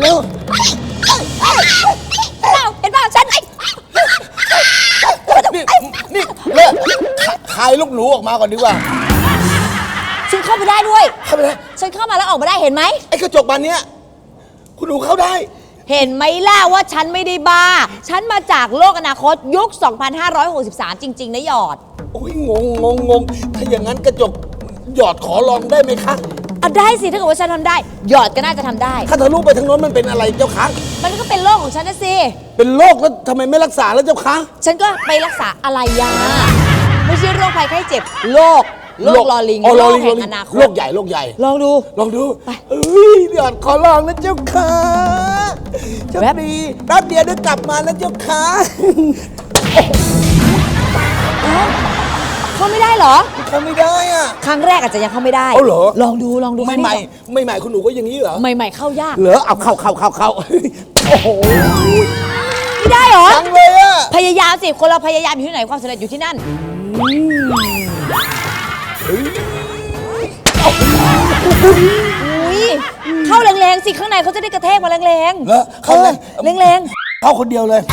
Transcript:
เร็วเปล่าเห็นเปล่าฉันไอ้นี่นี่เลิกคายลูกหนูออกมาก่อนดีกว่า ฉันเข้าไปได้ด้วย เข้าไปเลยฉันเข้ามาแล้วออกมาได้เห็นไหมไอ้กระจกบานเนี้ยคุณหนูเข้าได้ เห็นไหมล่ะว่าฉันไม่ได้บ้า ฉันมาจากโลกอนาคตยุค 2563 จริง ๆ นะหยอด โอ้ยงงงงงงถ้าอย่างนั้นกระจกหยอดขอลองได้ไหมคะเอาได้สิถ้าเกิดว่าฉันทำได้ หยอดก็น่าจะทำได้ ถ้าทะลุไปทางโน้นมันเป็นอะไรเจ้าคะมันก็เป็นโรคของฉันนะสิ เป็นโรคแล้วทำไมไม่รักษาแล้วเจ้าคะ ฉันก็ไปรักษาอะไรยาไม่ใช่โรคภัยไข้เจ็บโรคโรคลอลิงอ๋อโรลอคลิงแห่งอนาคโรตคใหญ่โรคใหญ่ ลองดู ลองดูไปเอ้ยหยอดขอลองนะเจ้าค่ะโชคแว๊บ ดีแป๊บเดียวเดี๋ยวกลับมานะเจ้าค่ะ เข้าไม่ได้เหรอทำไม่ได้อะ ครั้งแรกอาจจะยังเข้าไม่ได้เอาเหรอ ลองดูลองดูไม่ใหม่ไม่ใหม่คุณหนูก็อย่างนี้เหรอ ใหม่ๆเข้ายาก เหรอเอาเข้าเข้าเข้าเข้าโอ้โหไม่ได้เหรอยังเลยอะพยายามสิ คนเราพยายามอยู่ที่ไหนความสำเร็จอยู่ที่นั่น อุ้ยเข้าแรงๆสิข้างในเขาจะได้กระแทกมาแรงๆเหรอเข้าเลยออแรงๆ เข้าคนเดียวเลย